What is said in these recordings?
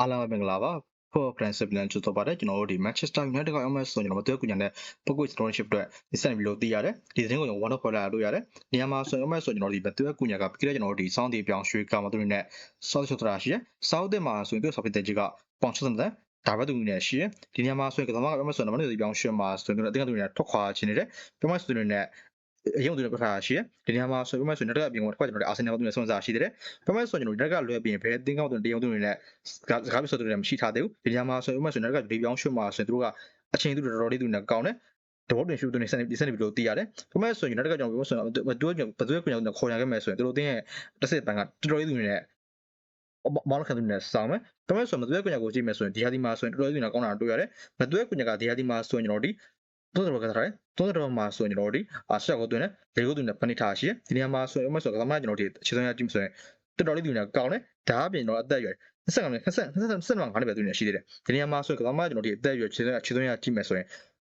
အားလုံးပဲမင်္ဂလာပါ for principle နဲ့ကြိုဆိုပါတယ်ကျွန်တော်တို့ဒီ Manchester United ကရောက်မဲ့ဆိုရင်ကျွန်တော်မတွေ့ကူညာနဲ့ Pogo Sponsorship အတွက်ဒီစက်ပြီးလို့သိရတယ်ဒီသတင်းကိုကျွန်တော် one of ခေါ်လာလို့ရတယ်နေရာမှာဆိုရင်ရောက်မဲ့ဆိုကျွန်တော်ဒီမတွေ့ကူညာကပြီးခဲ့တဲ့ကျွန်တော်တို့ဒီစောင်းတီပြောင်းရွှေ့ကမတို့နဲ့ South ချတာရှိရယ် South တဲ့မှာဆိုရင်သူ့ software တဲ့ကြီးကပေါင်ချစတဲ့ဒါပဲသူနဲ့ရှိရယ်ဒီနေရာမှာဆိုရင်ကစားမကရောက်မဲ့ဆိုရင်မနေ့ဒီပြောင်းရွှေ့မှာဆိုရင်ကျွန်တော်အတင်းကသူနဲ့ထွက်ခွာခြင်းနေတယ်ပြောမဲ့ဆိုရင်နဲ့ အရင်ကသူနဲ့ပြထားရှိရယ်ဒီနေရာမှာဆိုရင်ပြောမဲ့ဆိုရင်နောက်တစ်အပြင်ကတစ်ခါကျွန်တော်အာဆင်နယ်ကသူနဲ့ဆွမ်းစားရှိတယ်ပြောမဲ့ဆိုရင်ကျွန်တော်ဒီကလွယ်ပြင်ဘယ်အတင်းကောက်သူတရားသူနဲ့စကားစကားပြဆိုသူနဲ့မရှိထားသေးဘူးဒီနေရာမှာဆိုရင်ပြောမဲ့ဆိုရင်နောက်ကဒီပြောင်းရွှေ့မှာဆိုရင်သူတို့ကအချိန်သူတော်တော်လေးသူနဲ့ကောင်းတယ်တဘောတွင်ရှုသူနေစနေစနေပြီးလို့သိရတယ်။ဒါပေမဲ့ဆိုရင်နောက်ကကျွန်တော်ပြောဆိုရင်ဘယ်သူကဘယ်သူကခေါ်ရခဲ့မယ်ဆိုရင်သူတို့တင်းရဲ့တစ်စစ်ပန်ကတော်တော်လေးသူနဲ့မောင်းခံသူနဲ့စောင်းမယ်။ဒါပေမဲ့ဆိုရင်ဘယ်သူကကိုကြည့်မယ်ဆိုရင်ဒီဟာဒီမှာဆိုရင်တော်တော်လေးသူနဲ့ကောင်းတာတွေ့ရတယ်။ဘယ်သူကကိုကဒီဟာဒီမှာဆိုရင်ကျွန်တော်ဒီ သုံးတော်ကစားတယ်သုံးတော်မှာဆိုရင်ကျွန်တော်ဒီအာဆက်ကိုတွင်တယ်လေကိုတွင်တယ်ဖနိထားရှိတယ်ဒီနေရာမှာဆိုရင်အမဆိုကစားမကျွန်တော်ဒီအခြေဆုံးရကြည့်ဆိုရင်တော်တော်လေးသူနဲ့ကောင်းတယ်ဒါအပြင်တော့အသက်အရွယ်25နဲ့20 25 25နဲ့ပဲသူနဲ့ရှိသေးတယ်ဒီနေရာမှာဆိုရင်ကစားမကျွန်တော်ဒီအသက်အရွယ်ခြေဆုံးရခြေဆုံးရကြည့်မယ်ဆိုရင်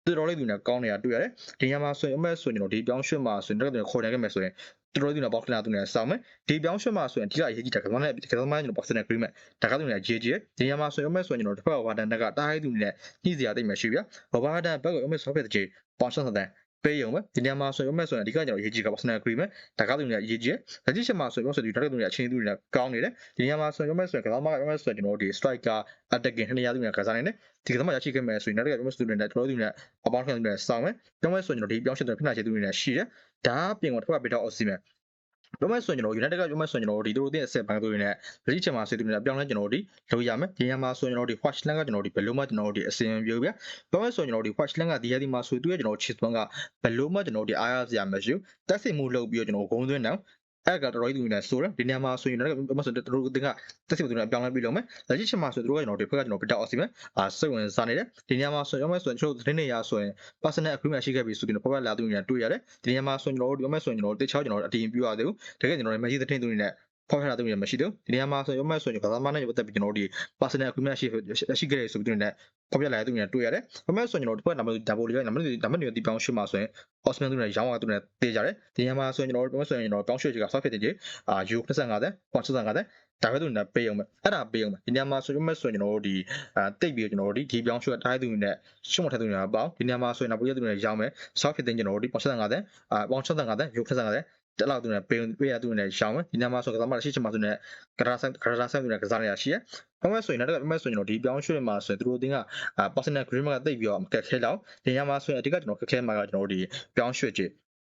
တော်တော်လေးသူနဲ့ကောင်းနေတာတွေ့ရတယ်ဒီနေရာမှာဆိုရင်အမဆိုရင်ကျွန်တော်ဒီပြောင်းရွှေ့မှာဆိုရင်တော့ခေါ်နိုင်ခဲ့မယ်ဆိုရင် တော်တော်လေးသူနဲ့ပေါက်ခလာသူနဲ့စောင်းမယ်ဒီပြောင်းရွှေ့မှာဆိုရင်ဒီကအရေးကြီးတာကစားမနဲ့ကစားမကျွန်တော် personal agreement ဒါကသူနဲ့ရေးကြီးဒီနေရာမှာဆိုရင်အမဆိုရင်ကျွန်တော်တစ်ဖက်ဝါဒန်တက်ကတားဟိသူနဲ့ညှိစရာတိတ်မှရှိဗျာဝါဒန်ဘက်ကအမဆိုဖက်တဲ့ကြီးပေါင်ဆက်တဲ့ ပေးရုံပဲဒီနေရာမှာဆိုရင်မဲ့ဆိုရင်အဓိကကျွန်တော်ရေးကြည့်က personal agreement ဒါကသူတွေရေးကြည့်လက်ရှိချက်မှာဆိုရင်ဆိုဒီ direct သူတွေအချင်းသူတွေကောင်းနေတယ်ဒီနေရာမှာဆိုရင်မဲ့ဆိုရင်ကစားမကမဲ့ဆိုရင်ကျွန်တော်ဒီ striker attacking နှစ်နေရာသူတွေကစားနေတယ်ဒီကစားမရရှိခဲ့မယ်ဆိုရင် direct မဲ့ဆိုတွေနဲ့ကျွန်တော်တို့တွေနဲ့အပေါင်းခံတွေနဲ့စောင်းမယ်ပြောမဲ့ဆိုရင်ကျွန်တော်ဒီပြောင်းရှင်းတဲ့ဖိနာချေသူတွေနဲ့ရှိတယ်ဒါအပြင်ကတစ်ခါပေးတော့ Osimhen ပြောမဲ့ဆိုရင်ကျွန်တော် United ကပြောမဲ့ဆိုရင်ကျွန်တော်ဒီတို့တဲ့အဆက်ပိုင်းတို့နဲ့လက်ရှိချက်မှာဆိုသူတွေပြောင်းလဲကျွန်တော်တို့ဒီလုပ်ရမယ်ဒီညမှာဆိုရင်ကျွန်တော်ဒီ Watchland ကကျွန်တော်ဒီဘယ်လိုမှကျွန်တော်တို့ဒီအစင်ပြောပြပြောမဲ့ဆိုရင်ကျွန်တော်ဒီ Watchland ကဒီရက်ဒီမှာဆိုသူရဲ့ကျွန်တော် Chit ကဘယ်လိုမှကျွန်တော်ဒီအားရစရာမရှိဘူးတက်စစ်မှုလုပ်ပြီးတော့ကျွန်တော်ဂုံးသွင်းတယ် အဲ့ကတော်တော်ကြီးသူနေဆိုတယ်ဒီနေရာမှာဆိုရင်လည်းမဆိုတို့တို့တင်ကတက်စီသူနေပြောင်းလဲပြီးလုံးမယ်လက်ရှိချက်မှာဆိုတို့ကကျွန်တော်ဒီဖက်ကကျွန်တော်ပြတောက်အောင်စီမယ်အာစိတ်ဝင်စားနေတယ်ဒီနေရာမှာဆိုရင်မဆိုရင်ကျွန်တော်သတင်းနေရဆိုရင် personal agreement ရှိခဲ့ပြီဆိုပြီးတော့ဖက်လာသူနေတွေ့ရတယ်ဒီနေရာမှာဆိုရင်ကျွန်တော်တို့ဒီမဆိုရင်ကျွန်တော်တခြားကျွန်တော်အတင်ပြရသေးဘူးတကယ်ကျွန်တော်လည်းမရှိသတင်းသူနေနဲ့ ဖောက်ထတာသူတွေမရှိတော့ဒီနေရာမှာဆိုရင်မဆိုရင်ကစားမနဲ့ပတ်သက်ပြီးကျွန်တော်တို့ဒီ personal agreement ရှိရှိခဲ့ရဆိုပြီးတော့ဖောက်ပြလာတဲ့သူတွေတွေ့ရတယ်။ဘာမှဆိုရင်ကျွန်တော်တစ်ဖက်နံပါတ် double လေးနံပါတ်နံပါတ်တွေတီပေါင်းရှိမှဆိုရင် Osman သူတွေရောင်းရသူတွေတေးကြတယ်။ဒီနေရာမှာဆိုရင်ကျွန်တော်တို့ဘာမှဆိုရင်ကျွန်တော်ပေါင်းရွှေ့ချက်က soft fit ကြီးအာ U 25တဲ့ point 75တဲ့ဒါပဲသူတွေပေးအောင်ပဲ။အဲ့ဒါပေးအောင်ပဲ။ဒီနေရာမှာဆိုရင်မဆိုရင်ကျွန်တော်တို့ဒီအာတိတ်ပြီးကျွန်တော်တို့ဒီဒီပြောင်းရွှေ့တိုင်းသူတွေနဲ့ရှုံးမထသူတွေပေါင်းဒီနေရာမှာဆိုရင်နောက်ပြီးသူတွေရောင်းမယ် soft fit ကျွန်တော်တို့ဒီ point 75တဲ့အာ point 75တဲ့ U 25တဲ့ တက်လောက်သူနဲ့ပေးပေးရသူနဲ့ရှောင်းမယ်ဒီနာမှာဆိုကစားမရှိချင်မှသူနဲ့ကရာဆန်ကရာဆန်သူနဲ့ကစားနေရရှိရဘာမှဆိုရင်တော့ဘာမှဆိုရင်တော့ဒီပြောင်းရွှေ့မှာဆိုရင်သူတို့တင်းက personal agreement ကတိတ်ပြီးတော့ကက်ခဲလောက်ဒီညမှာဆိုရင်အဓိကကျွန်တော်ကက်ခဲမှာကကျွန်တော်တို့ဒီပြောင်းရွှေ့ကြည့်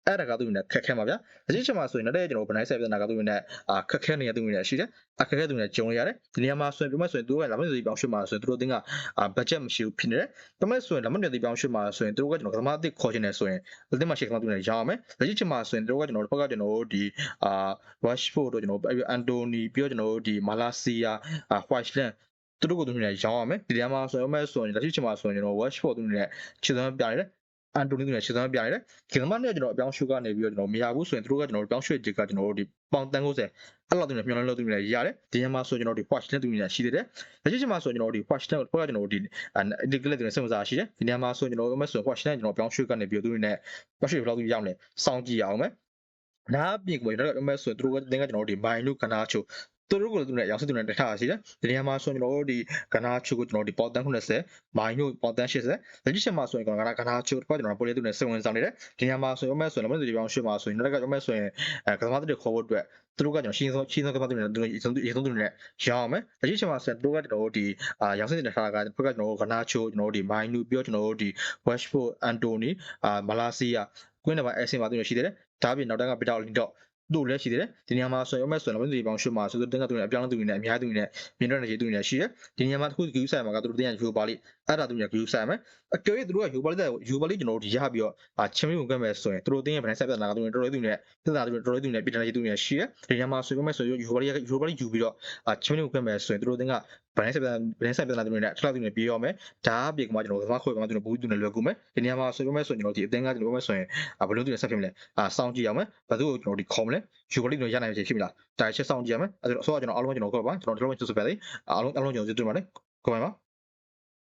အဲ့ဒါကသူနဲ့ခက်ခဲမှာဗျာအကြည့်ချက်မှာဆိုရင်လည်းကျွန်တော်ဗနိုင်းဆက်ပြတာကသူနဲ့အာခက်ခဲနေတဲ့သူတွေရှိတယ်အခက်ခဲသူနဲ့ဂျုံရတယ်ဒီနေရာမှာဆိုရင်ပြမဆိုရင်သူကလာမနေစီပြောင်းရွှေ့မှာဆိုရင်သူတို့တင်းကအာဘတ်ဂျက်မရှိဘူးဖြစ်နေတယ်ပြမဆိုရင်လာမနေစီပြောင်းရွှေ့မှာဆိုရင်သူတို့ကကျွန်တော်ကသမားအစ်ခေါ်ချင်တယ်ဆိုရင်အတင်းမှာရှိကသမားသူနဲ့ရောင်းရမယ်အကြည့်ချက်မှာဆိုရင်သူတို့ကကျွန်တော်ဘက်ကကျွန်တော်တို့ဒီအာ Rashford တို့ကျွန်တော်အန်တိုနီပြီးတော့ကျွန်တော်တို့ဒီမာလာစီယာအာ Whiteland သူတို့ကိုသူတို့နဲ့ရောင်းရမယ်ဒီနေရာမှာဆိုရင်မဲ့ဆိုရင်လက်ရှိချိန်မှာဆိုရင်ကျွန်တော် Watchford သူတို့နဲ့ခြေစမ်းပြနေတယ် အန်တိုနီတို့နဲ့ရှင်းစမ်းပြရတယ်။ခင်ဗျားနဲ့ကျွန်တော်အပြောင်းရွှေ့ကနေပြီးတော့ကျွန်တော်မရဘူးဆိုရင်တို့ကကျွန်တော်ပြောင်းရွှေ့ချက်ကကျွန်တော်တို့ဒီပေါင်တန်90အဲ့လောက်တူနဲ့မျောလို့လို့တူနဲ့ရတယ်။ဒီညမှာဆိုကျွန်တော်ဒီ watch နဲ့တူနဲ့ရှိသေးတယ်။လက်ရှိချိန်မှာဆိုကျွန်တော်ဒီ watch နဲ့ဘက်ကကျွန်တော်ဒီ indicator တွေနဲ့စဉ်းစားရှိတယ်။ဒီညမှာဆိုကျွန်တော်မဆို watch နဲ့ကျွန်တော်ပြောင်းရွှေ့ကနေပြီးတော့တူနဲ့ watch ဘယ်လောက်တူရောက်လဲစောင့်ကြည့်အောင်မယ်။နားပြင်ကိုကျွန်တော်မဆိုတို့ကတင်ကကျွန်တော်ဒီ mind လို့ခနာချို သူတို့ကလည်းသူနဲ့ရောင်စစ်သူနဲ့တထားရှိတယ်ဒီနေရာမှာဆိုရင်ကျွန်တော်တို့ဒီကနာချိုကိုကျွန်တော်ဒီပေါ်တန်း90မိုင်းတို့ပေါ်တန်း80လက်ရှိချက်မှာဆိုရင်ကျွန်တော်ကကနာချိုတော့ကျွန်တော်ပိုလေးသူနဲ့စိတ်ဝင်စားနေတယ်ဒီနေရာမှာဆိုရင်အမဲဆိုရင်လည်းမသိဒီပေါင်းရှင်းမှာဆိုရင်လည်းကအမဲဆိုရင်အဲကစားသမားတွေခေါ်ဖို့အတွက်သူတို့ကကျွန်တော်ရှင်းဆုံးရှင်းဆုံးကစားသူတွေနဲ့သူတို့အဆုံးအဆုံးသူတွေနဲ့ရောင်းအောင်မယ်လက်ရှိချက်မှာဆိုရင်သူတို့ကကျွန်တော်တို့ဒီအာရောင်စစ်တွေနဲ့ထားတာကဘက်ကကျွန်တော်တို့ကနာချိုကျွန်တော်တို့ဒီမိုင်းတို့ပြီးတော့ကျွန်တော်တို့ဒီ Westford Anthony အာမလာစီယာကွင်းနံပါတ်အဆင်ပါသူတွေရှိတယ်ဒါပြင်နောက်တန်းကပီတာလင်တော့ တို့လည်းရှိသေးတယ်ဒီနေရာမှာဆိုရင်အမက်ဆိုရင်လည်းဒီပေါင်းရှုမှာဆိုတော့တင်းကသူနဲ့အပြောင်းသူနဲ့အများသူနဲ့မြင်တော့နေသူနဲ့ရှိတယ်ဒီနေရာမှာတစ်ခု view site မှာကသူတို့တင်းရယူပါလိအဲ့ဒါသူနဲ့ view site မယ်အကယ်၍သူတို့ကယူပါလိတဲ့ယူပါလိကျွန်တော်တို့ရပြီးတော့ချင်းမင်းဝင်ခဲ့မယ်ဆိုရင်သူတို့တင်းရဲ့ဗန်ဆက်ပြတ်တာကသူတို့တော်တော်သူနဲ့ပြတ်တာသူတို့တော်တော်သူနဲ့ပြည်တယ်သူနဲ့ရှိတယ်ဒီနေရာမှာဆိုရင်အမက်ဆိုရင်ယူပါလိယူပါလိယူပြီးတော့ချင်းမင်းဝင်ခဲ့မယ်ဆိုရင်သူတို့တင်းကဗန်ဆက်ပြတ်ဗန်ဆက်ပြတ်တာသူနဲ့ထလောက်သူနဲ့ပြေးရောမယ်ဒါအပြင်ကမှကျွန်တော်သမားခွေကမှသူတို့ဘူးသူနဲ့လွယ်ကူမယ်ဒီနေရာမှာဆိုရင်အမက်ဆိုရင်ကျွန်တော်ဒီအတင်းကကျွန်တော်အမက်ဆိုရင်ဘယ်လိုသူနဲ့ဆက်ဖြစ်မလဲအာစောင့်ကြည့်အောင်မယ်ဘယ်သူကိုကျွန်တော်ဒီခေါ်မလဲယူပါလိတို့ရနိုင်ပြီဖြစ်ပြီလားဒါချက်ဆောင်ကြည့်ရမယ်အဲ့ဒါဆိုတော့ကျွန်တော်အားလုံးကျွန်တော်ခေါ်ပါကျွန်တော်ဒီလိုမျိုးကျူစပြတယ်အားလုံးအားလုံးကျွန်တော်ကျေးဇူးတင်ပါတယ်ခေါ်ပါပါ